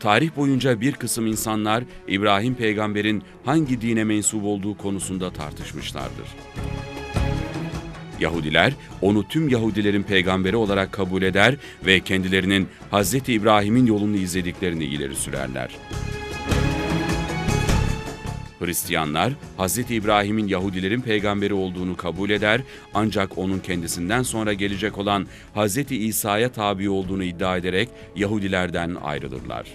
Tarih boyunca bir kısım insanlar İbrahim peygamberin hangi dine mensup olduğu konusunda tartışmışlardır. Yahudiler onu tüm Yahudilerin peygamberi olarak kabul eder ve kendilerinin Hz. İbrahim'in yolunu izlediklerini ileri sürerler. Hristiyanlar Hz. İbrahim'in Yahudilerin peygamberi olduğunu kabul eder ancak onun kendisinden sonra gelecek olan Hz. İsa'ya tabi olduğunu iddia ederek Yahudilerden ayrılırlar.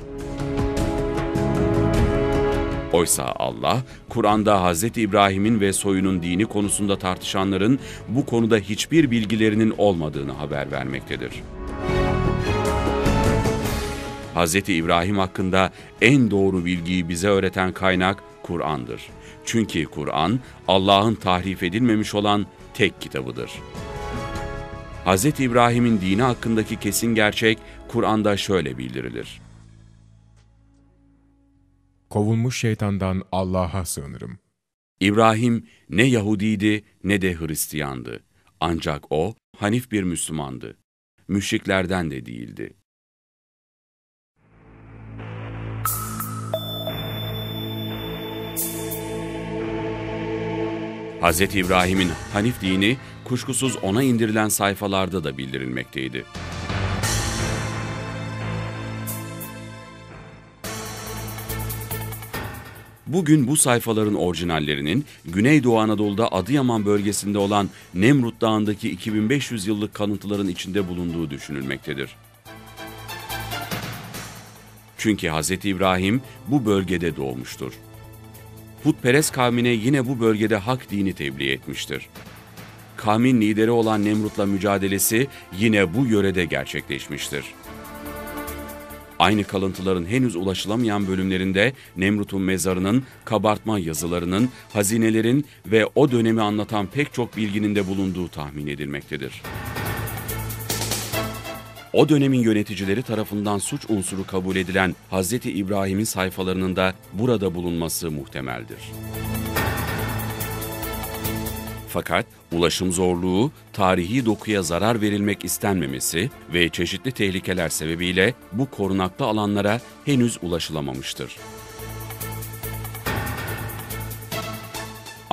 Oysa Allah, Kur'an'da Hz. İbrahim'in ve soyunun dini konusunda tartışanların bu konuda hiçbir bilgilerinin olmadığını haber vermektedir. Hz. İbrahim hakkında en doğru bilgiyi bize öğreten kaynak Kur'an'dır. Çünkü Kur'an, Allah'ın tahrif edilmemiş olan tek kitabıdır. Hz. İbrahim'in dini hakkındaki kesin gerçek Kur'an'da şöyle bildirilir. Kovulmuş şeytandan Allah'a sığınırım. İbrahim ne Yahudiydi ne de Hristiyandı. Ancak o Hanif bir Müslümandı. Müşriklerden de değildi. Hz. İbrahim'in Hanif dini kuşkusuz ona indirilen sayfalarda da bildirilmekteydi. Bugün bu sayfaların orijinallerinin Güneydoğu Anadolu'da Adıyaman bölgesinde olan Nemrut Dağı'ndaki 2500 yıllık kalıntıların içinde bulunduğu düşünülmektedir. Çünkü Hz. İbrahim bu bölgede doğmuştur. Putperest kavmine yine bu bölgede hak dini tebliğ etmiştir. Kavmin lideri olan Nemrut'la mücadelesi yine bu yörede gerçekleşmiştir. Aynı kalıntıların henüz ulaşılamayan bölümlerinde Nemrut'un mezarının, kabartma yazılarının, hazinelerin ve o dönemi anlatan pek çok bilginin de bulunduğu tahmin edilmektedir. O dönemin yöneticileri tarafından suç unsuru kabul edilen Hz. İbrahim'in sayfalarının da burada bulunması muhtemeldir. Fakat ulaşım zorluğu, tarihi dokuya zarar verilmek istenmemesi ve çeşitli tehlikeler sebebiyle bu korunaklı alanlara henüz ulaşılamamıştır.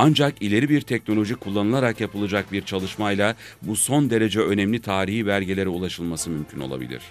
Ancak ileri bir teknoloji kullanılarak yapılacak bir çalışmayla bu son derece önemli tarihi belgelere ulaşılması mümkün olabilir.